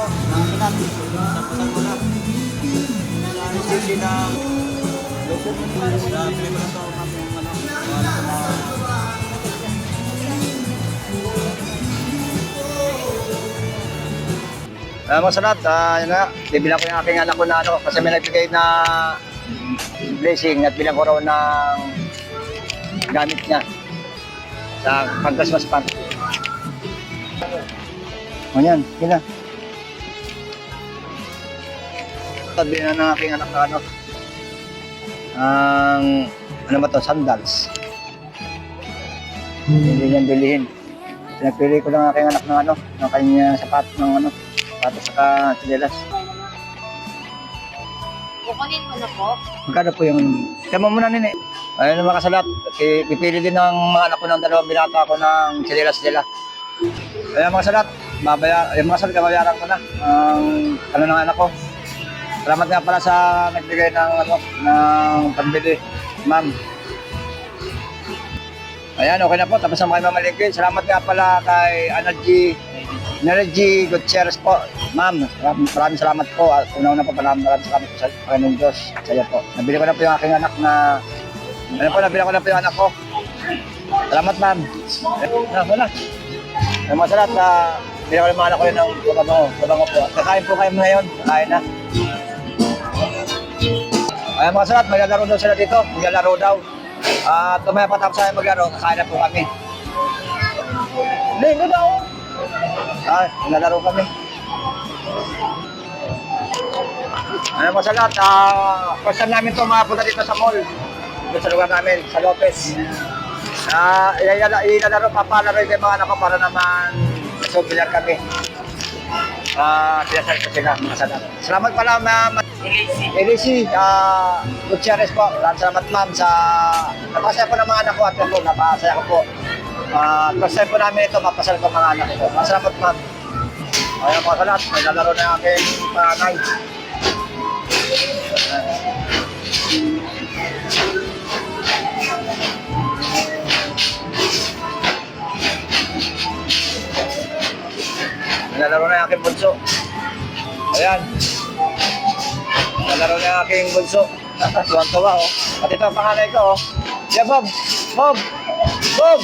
to, ng pinat. Tapusan ko na. Sa resisi ng Luzon. Sa pili ko na to, ma'am, yung ano, ko na Uh, masarap, ah, yun nga, bibilang ko yung aking anak ko na ano, kasi may nagbigay na blessing at bilang ko raw ng gamit niya sa pag-Christmas party. O yan, yun. Na ng aking anak na ano, ang, ano ba to, sandals. Hindi niyan bilhin. Pinagpili ko lang ang aking anak ng ano, ng kanya sapat ng ano, sapatos saka sinelas. Kukunin mo na po. Magkano po yung... Tama mo na nini. Ayun naman kasalat. Pipili din ng mga anak ko ng dalawang binata ko ng sinelas nila. Ayun mga salat. Babaya, yung mga salat, kabayaran ko na. Ang ano ng anak ko. Salamat nga pala sa nagbigay ng ano, ng pambili. Ma'am. Ayan, okay na po. Tapos na kayo mamalingkin. Salamat nga pala kay Energy Energy Gutierrez po. Ma'am, maraming, maraming salamat po. Una-una po, maraming, maraming salamat po sa Panginoong Diyos. Sa po. Nabili ko na po yung aking anak na... Ano po, nabili ko na po yung anak ko. Salamat, ma'am. Wala. Ang masarap na bili anak ko yun ng kabango. Kabango po. Kakain po kayo ngayon. Kakain na. Ay, mga salat, maglalaro daw sila dito. Maglalaro daw. At tumaya pa tapos tayo maglaro, kakain na po kami. Linggo daw. Ay, maglalaro kami. Ano mga salat, ah, first time namin ito makapunta dito sa mall. Dito sa lugar namin, sa Lopez. Ah, ilalaro, ilalaro, papalaro yung mga anak ko para naman souvenir kami. Ah, pinasal ko sila, mga salat. Salamat pala, ma'am. Elisi, ah, Gutierrez po. Maraming salamat ma'am sa napasaya po ng mga anak ko at po, napasaya ko po. Ah, first time po namin ito, mapasal ko mga anak ko. Maraming salamat ma'am. Ayun po sa lahat, may lalaro na aking panay. May lalaro na yung aking bunso. Ayan. Nalaro na yung aking bunso. Tuwan-tuwa, oh. At ito ang panganay ko, oh. Yeah, Bob! Bob! Bob!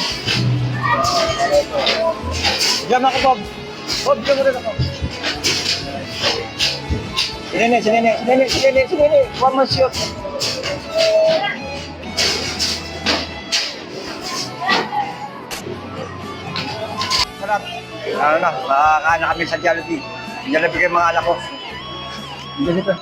Diyan ako, Bob. Bob, diyan mo rin ako. Sinini, sinini, sinini, sinini, sinini. Huwag mo shoot. Sarap. Ano na, makakain na kami sa Jollibee. Jollibee kayo mga anak ko. Dito.